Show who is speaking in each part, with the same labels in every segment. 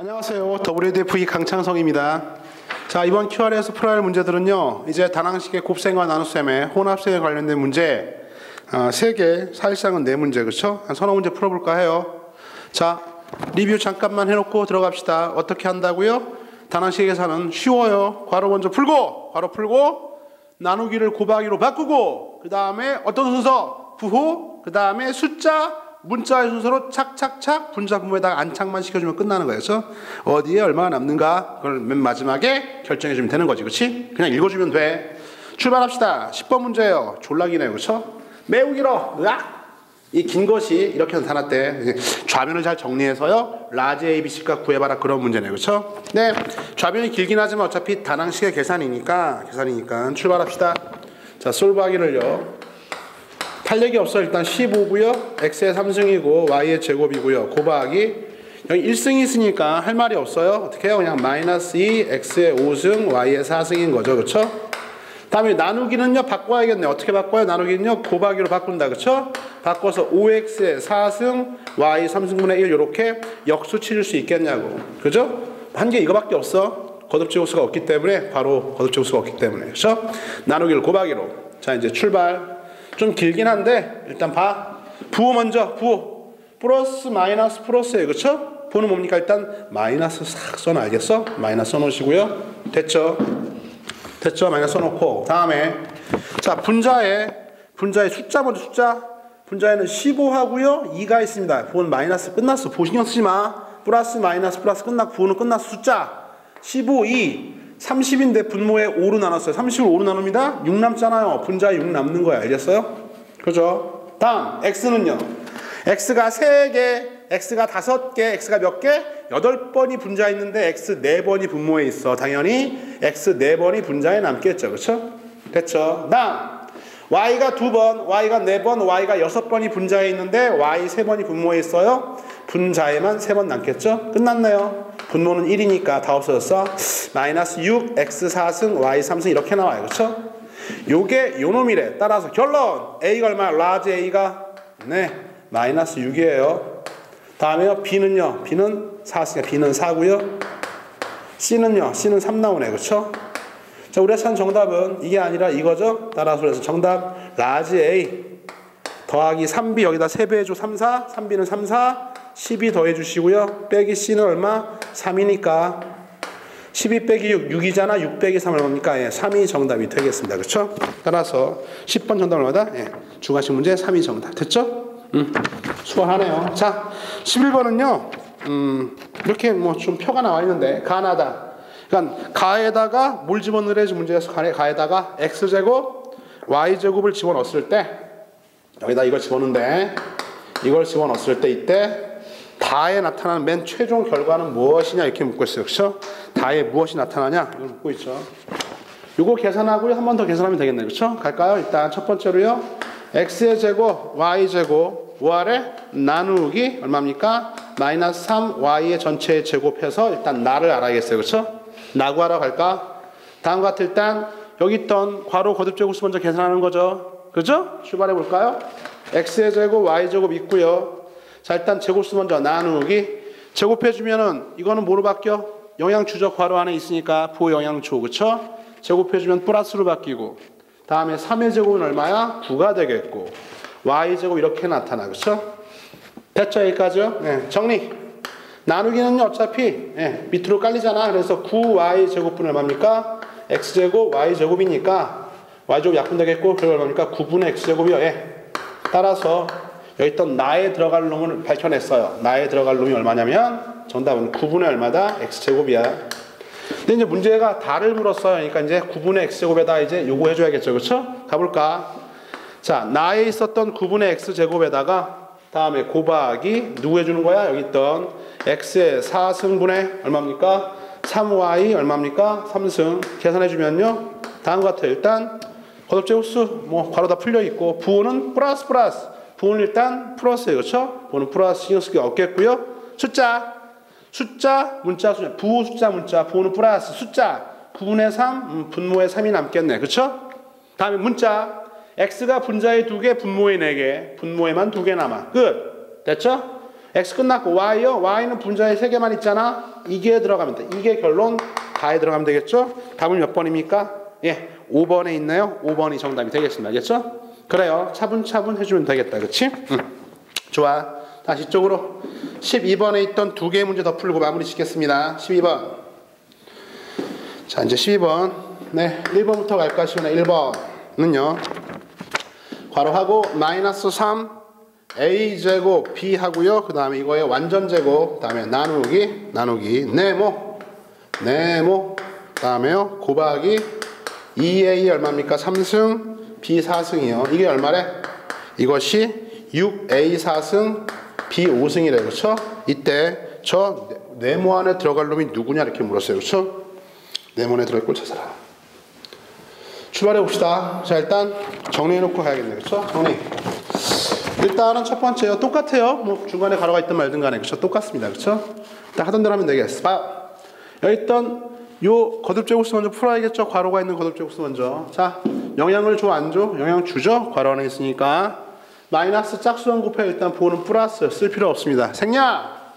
Speaker 1: 안녕하세요. WDFE 강창성입니다. 자, 이번 QR에서 풀어야 할 문제들은요. 이제 다낭식의 곱셈과 나눗셈의 혼합셈에 관련된 문제 아, 3개, 사실상은 4문제, 그렇죠? 한 서너 문제 풀어볼까 해요. 자, 리뷰 잠깐만 해놓고 들어갑시다. 어떻게 한다고요? 다낭식에서는 쉬워요. 괄호 먼저 풀고, 괄호 풀고, 나누기를 곱하기로 바꾸고, 그 다음에 어떤 순서? 부호, 그 다음에 숫자, 문자의 순서로 착착착 분자 부모에다가 안착만 시켜주면 끝나는 거예요. 그래서 어디에 얼마가 남는가 그걸 맨 마지막에 결정해주면 되는 거지. 그렇지? 그냥 읽어주면 돼. 출발합시다. 10번 문제예요. 졸라기네요. 그렇죠? 매우 길어. 으악! 이 긴 것이 이렇게 나타났대. 좌변을 잘 정리해서요. 라지 ABC가 구해봐라 그런 문제네요. 그렇죠? 네. 좌변이 길긴 하지만 어차피 다낭식의 계산이니까 계산이니까 출발합시다. 자, 솔브하기를요. 탄력이 없어 일단 15고요. x의 3승이고 y의 제곱이고요. 곱하기 여기 1승이 있으니까 할 말이 없어요. 어떻게 해요? 그냥 마이너스 2 x의 5승 y의 4승인 거죠. 그렇죠? 다음에 나누기는요. 바꿔야겠네. 어떻게 바꿔요? 나누기는요. 곱하기로 바꾼다. 그렇죠? 바꿔서 5x의 4승 y 3승분의 1 이렇게 역수 치를 수 있겠냐고. 그죠? 한게 이거밖에 없어. 거듭제곱수가 없기 때문에 바로 거듭제곱수가 없기 때문에. 그렇죠? 나누기를 곱하기로. 자, 이제 출발. 좀 길긴 한데 일단 봐. 부호 먼저 부호. 플러스 마이너스 플러스예요. 그렇죠? 부호는 뭡니까? 일단 마이너스 싹 써놔 알겠어? 마이너스 써놓으시고요. 됐죠? 됐죠? 마이너스 써놓고 다음에 자 분자에 분자의 숫자 먼저 숫자 분자에는 15하고요. 2가 있습니다. 부호는 마이너스 끝났어. 부호 신경 쓰지 마. 플러스 마이너스 플러스 끝났고 부호는 끝났어. 숫자 15, 2 30인데 분모에 5로 나눴어요. 30을 5로 나눕니다. 6 남잖아요. 분자에 6 남는 거야. 알겠어요? 그죠? 다음, x는요. x가 3개, x가 5개, x가 몇 개? 8번이 분자에 있는데 x 4번이 분모에 있어. 당연히 x 4번이 분자에 남겠죠. 그렇죠? 됐죠? 다음, y가 2번, y가 4번, y가 6번이 분자에 있는데 y 3번이 분모에 있어요. 분자에만 3번 남겠죠? 끝났네요. 분모는 1이니까 다 없어졌어. 마이너스 6, x 4승, y 3승 이렇게 나와요. 그렇죠? 요게 요놈이래. 따라서 결론. a가 얼마야? 라지 a가 네, 마이너스 6이에요. 다음에요. b는요. b는 4승, b는 4고요. c는요. c는 3 나오네. 그렇죠? 자, 우리가 찾은 정답은 이게 아니라 이거죠? 따라서 그래서 정답 라지 a 더하기 3b 여기다 3배 해 줘 3, 4 3b는 3, 4 12 더해 주시고요. 빼기 c는 얼마? 3이니까 12 빼기 6, 6이잖아. 6 빼기 3 얼마입니까? 예, 3이 정답이 되겠습니다. 그렇죠? 따라서 10번 정답 얼마다? 예, 중간식 문제 3이 정답. 됐죠? 음, 수월하네요. 자, 11번은요. 음, 이렇게 뭐 좀 표가 나와 있는데 가나다. 그러니까 가에다가 뭘 집어넣으래지 문제에서 가에, 가에다가 x제곱 y제곱을 집어넣었을 때 여기다 이걸 집어넣는데 이걸 집어넣었을 때 이때 다에 나타나는 맨 최종 결과는 무엇이냐 이렇게 묻고 있어요. 그렇죠? 다에 무엇이 나타나냐 이걸 묻고 있죠. 이거 계산하고요. 한 번 더 계산하면 되겠네요. 그렇죠? 갈까요? 일단 첫 번째로요. x의 제곱, y 제곱, 5아래 나누기 얼마입니까? 마이너스 3 y의 전체 제곱해서 일단 나를 알아야겠어요. 그렇죠? 나 구하러 갈까? 다음 같을 일단 여기 있던 괄호 거듭 제곱수 먼저 계산하는 거죠. 그죠? 출발해 볼까요? x의 제곱, y 제곱 있고요. 자, 일단 제곱수 먼저 나누기. 제곱해 주면은 이거는 뭐로 바뀌어? 영양추적 괄호 안에 있으니까 부영양초. 그쵸? 제곱해 주면 플러스로 바뀌고. 다음에 3의 제곱은 얼마야? 9가 되겠고. y 제곱 이렇게 나타나. 그쵸? 됐죠? 여기까지요? 네, 정리. 나누기는요, 어차피, 예, 밑으로 깔리잖아. 그래서 9y 제곱분 얼마입니까? x 제곱, y 제곱이니까, y 제곱 약분 되겠고, 그게 얼마입니까? 9분의 x 제곱이요. 예. 따라서, 여기 있던 나에 들어갈 놈을 밝혀냈어요. 나에 들어갈 놈이 얼마냐면, 정답은 9분의 얼마다? x 제곱이야. 근데 이제 문제가 다를 물었어요. 그러니까 이제 9분의 x 제곱에다 이제 요거 해줘야겠죠. 그렇죠? 가볼까? 자, 나에 있었던 9분의 x 제곱에다가 다음에 곱하기 누구 해주는 거야? 여기 있던 x의 4승분의 얼마입니까? 3y 얼마입니까? 3승 계산해주면요. 다음 같아요. 일단 거듭제곱수 뭐 괄호 다 풀려 있고 부호는 플러스 플러스 부호는 일단 플러스예요. 그렇죠? 부호는 플러스 신경 쓸 게 없겠고요. 숫자 숫자 문자 숫자 부호 숫자 문자 부호는 플러스 숫자 9분의 3 음, 분모에 3이 남겠네. 그렇죠? 다음에 문자 x가 분자에 2개, 분모에 4개, 분모에만 2개 남아. 끝. 됐죠? x 끝났고 y요. y는 분자에 세 개만 있잖아. 이게 들어가면 돼. 이게 결론 다에 들어가면 되겠죠? 답은 몇 번입니까? 예, 5번에 있나요? 5번이 정답이 되겠습니다. 알겠죠? 그래요. 차분차분 해주면 되겠다. 그치? 응. 좋아. 다시 쪽으로 12번에 있던 두 개의 문제 더 풀고 마무리 짓겠습니다. 12번. 자, 이제 12번. 네, 1번부터 갈까 시원해. 1번은요. 괄호하고 마이너스 3 a제곱 b 하고요. 그 다음에 이거의 완전 제곱. 그 다음에 나누기 나누기 네모 네모 그 다음에요. 곱하기 2a 얼마입니까? 3승 b 4승이요. 이게 얼마래? 이것이 6a 4승 b 5승이래. 그렇죠? 이때 저 네모 안에 들어갈 놈이 누구냐 이렇게 물었어요. 그렇죠? 네모 안에 들어갈 걸 찾아라. 출발해 봅시다. 자 일단 정리해 놓고 가야겠네. 그렇죠? 정리. 일단은 첫 번째요. 똑같아요. 뭐 중간에 가로가 있든 말든 간에 그렇죠? 똑같습니다. 그렇죠? 하던 대로 하면 되겠어. 봐. 여기 있던 요 거듭제곱수 먼저 풀어야겠죠? 괄호가 있는 거듭제곱수 먼저. 자, 영향을 줘, 안 줘? 영향 주죠? 괄호 안에 있으니까. 마이너스 짝수원 곱해 일단 부호는 플러스 쓸 필요 없습니다. 생략!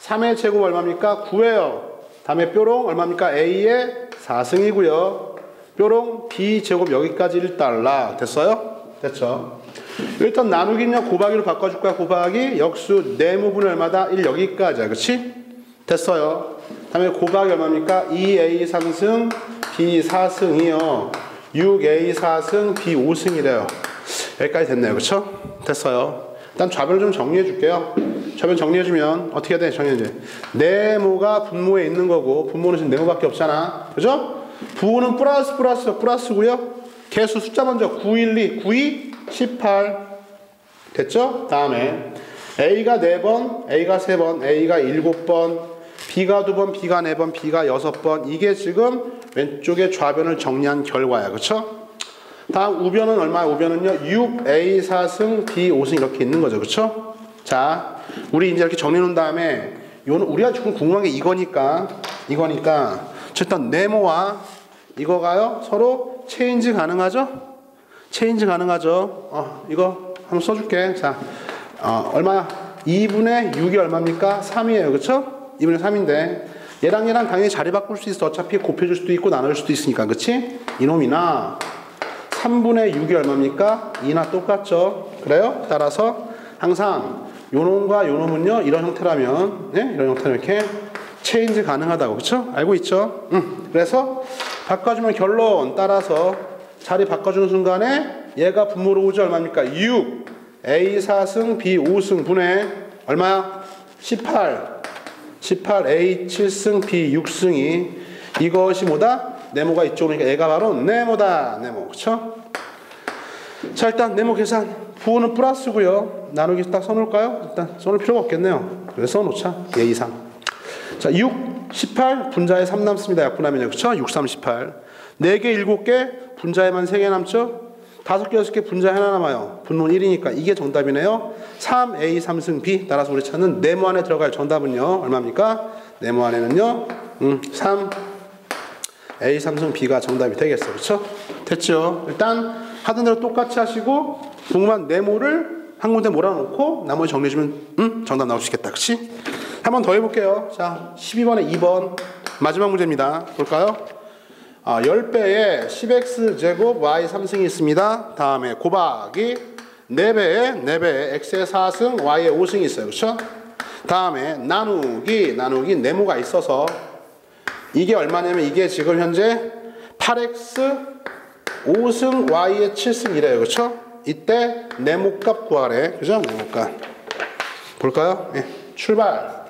Speaker 1: 3의 제곱 얼마입니까? 9예요. 다음에 뾰롱 얼마입니까? A의 4승이고요. 뾰롱 B 제곱 여기까지 1달러. 됐어요? 됐죠? 일단 나누기는요 곱하기로 바꿔줄 거야 곱하기 역수 네모분의 얼마다 1 여기까지야 그치? 됐어요 다음에 곱하기 얼마입니까? 2a 3승 b 4승이요 6a 4승 b 5승이래요 여기까지 됐네요 그쵸? 됐어요 일단 좌변을 좀 정리해 줄게요 좌변 정리해 주면 어떻게 해야 돼? 정리해 네모가 분모에 있는 거고 분모는 지금 네모밖에 없잖아 그죠? 부호는 플러스 플러스 플러스고요 개수 숫자 먼저 912 92 18 됐죠? 다음에 A가 4번, A가 3번, A가 7번, B가 2번, B가 4번, B가 6번 이게 지금 왼쪽에 좌변을 정리한 결과야. 그쵸? 다음 우변은 얼마야? 우변은요. 6A 4승, B 5승 이렇게 있는 거죠. 그쵸? 자, 우리 이제 이렇게 정리해 놓은 다음에 요는 우리가 지금 궁금한 게 이거니까 이거니까 일단 네모와 이거가요. 서로 체인지 가능하죠? 체인지 가능하죠? 어, 이거 한번 써줄게. 자, 어, 얼마야? 2분의 6이 얼마입니까? 3이에요. 그쵸? 2분의 3인데, 얘랑 얘랑 당연히 자리 바꿀 수 있어. 어차피 곱해줄 수도 있고 나눌 수도 있으니까. 그치? 이놈이나 3분의 6이 얼마입니까? 2나 똑같죠? 그래요? 따라서 항상 요놈과 요놈은요, 이런 형태라면, 네? 이런 형태는 이렇게 체인지 가능하다고. 그쵸? 알고 있죠? 응. 그래서 바꿔주면 결론 따라서 자리 바꿔주는 순간에 얘가 분모로 오지 얼마입니까? 6 A 4승 B 5승 분의 얼마야? 18 18 A 7승 B 6승이 이것이 뭐다? 네모가 이쪽으니까 얘가 바로 네모다 네모 그쵸? 자 일단 네모 계산 부호는 플러스고요 나누기 딱 써놓을까요? 일단 써놓을 필요가 없겠네요 그래서 써놓자 예 이상 자 6, 18 분자에 3 남습니다 약분하면요 그쵸? 6, 3, 18 4개, 7개 분자에만 3개 남죠? 5개, 6개 분자에 하나 남아요. 분모는 1이니까 이게 정답이네요. 3A 3승 B 따라서 우리 찾는 네모 안에 들어갈 정답은요. 얼마입니까? 네모 안에는요. 음, 3 A 3승 B가 정답이 되겠어요. 그렇죠? 됐죠? 일단 하던 대로 똑같이 하시고 궁금한 네모를 한 군데 몰아놓고 나머지 정리해주면 음, 정답 나올 수 있겠다. 그치? 한번 더 해볼게요. 자, 12번에 2번 마지막 문제입니다. 볼까요? 아, 10배에 10x 제곱 y 3승이 있습니다. 다음에 곱하기 4배에 4배에 x의 4승 y의 5승이 있어요. 그렇죠? 다음에 나누기 나누기 네모가 있어서 이게 얼마냐면 이게 지금 현재 8x 5승 y의 7승이래요. 그렇죠? 이때 네모값 구하래. 그죠? 네모값. 볼까요? 네. 출발.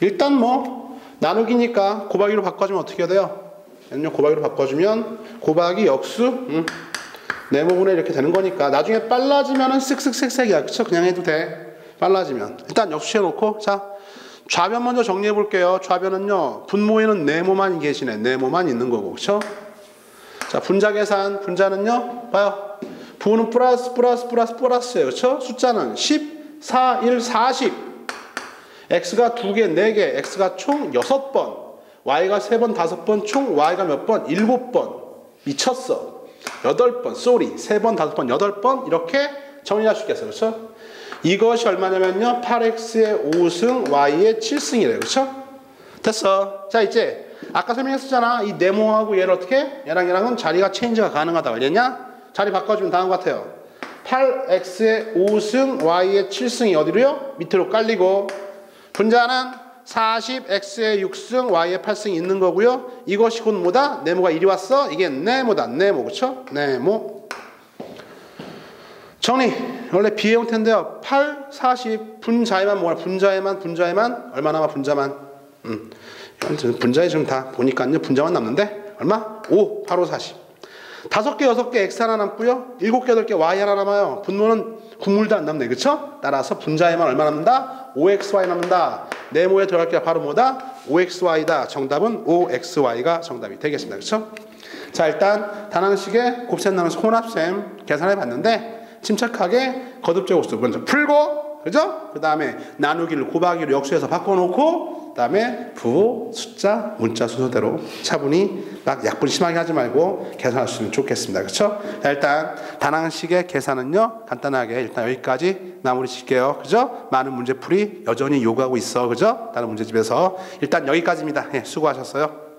Speaker 1: 일단 뭐 나누기니까 곱하기로 바꿔주면 어떻게 돼요? N요 곱하기로 바꿔주면 곱하기 역수 음. 네모분의 이렇게 되는 거니까 나중에 빨라지면은 쓱쓱색색이야 그쵸? 그냥 해도 돼 빨라지면 일단 역수 해 놓고 자 좌변 먼저 정리해 볼게요 좌변은요 분모에는 네모만 계시네 네모만 있는 거고 그쵸? 자 분자 계산 분자는요 봐요 부는 플러스 플러스 플러스 플러스예요 그쵸? 숫자는 10, 4, 1, 40 x가 2개, 4개, x가 총 6번 y가 3번, 5번, 총 y가 몇 번? 7번. 미쳤어. 8번, 쏘리. 3번, 5번, 8번 이렇게 정리할 수 있겠어요. 그렇죠? 이것이 얼마냐면요. 8x의 5승, y의 7승이래요. 그렇죠? 됐어. 자, 이제 아까 설명했었잖아. 이 네모하고 얘를 어떻게? 얘랑 얘랑은 자리가 체인지가 가능하다고 알겠냐? 자리 바꿔주면 다음 것 같아요. 8x의 5승, y의 7승이 어디로요? 밑으로 깔리고 분자는 40x의 6승, y의 8승이 있는 거고요. 이것이 곧 뭐다? 네모가 이리 왔어? 이게 네모다. 네모, 그쵸? 네모. 정리. 원래 비의 형태인데요. 8, 40, 분자에만 뭐야? 분자에만, 분자에만, 얼마 남아? 분자만. 음. 분자에 지금 다 보니까요. 분자만 남는데, 얼마? 5, 8, 5, 40. 다섯 개, 여섯 개 X 하나 남고요. 일곱 개, 여덟 개 Y 하나 남아요. 분모는 국물도 안 남네. 그쵸? 따라서 분자에만 얼마 남는다? 5XY 남는다. 네모에 들어갈 게 바로 뭐다? 5XY다. 정답은 5XY가 정답이 되겠습니다. 그쵸? 자, 일단 단항식의 곱셈 나누기 혼합셈 계산해 봤는데 침착하게 거듭제곱 수 먼저 풀고 그죠? 그 다음에 나누기를 곱하기로 역수해서 바꿔놓고 그 다음에 부, 숫자, 문자 순서대로 차분히 막 약분 심하게 하지 말고 계산하시면 좋겠습니다. 그렇죠? 일단 단항식의 계산은요 간단하게 일단 여기까지 마무리 칠게요. 그죠? 많은 문제풀이 여전히 요구하고 있어. 그죠? 다른 문제집에서 일단 여기까지입니다. 예, 수고하셨어요.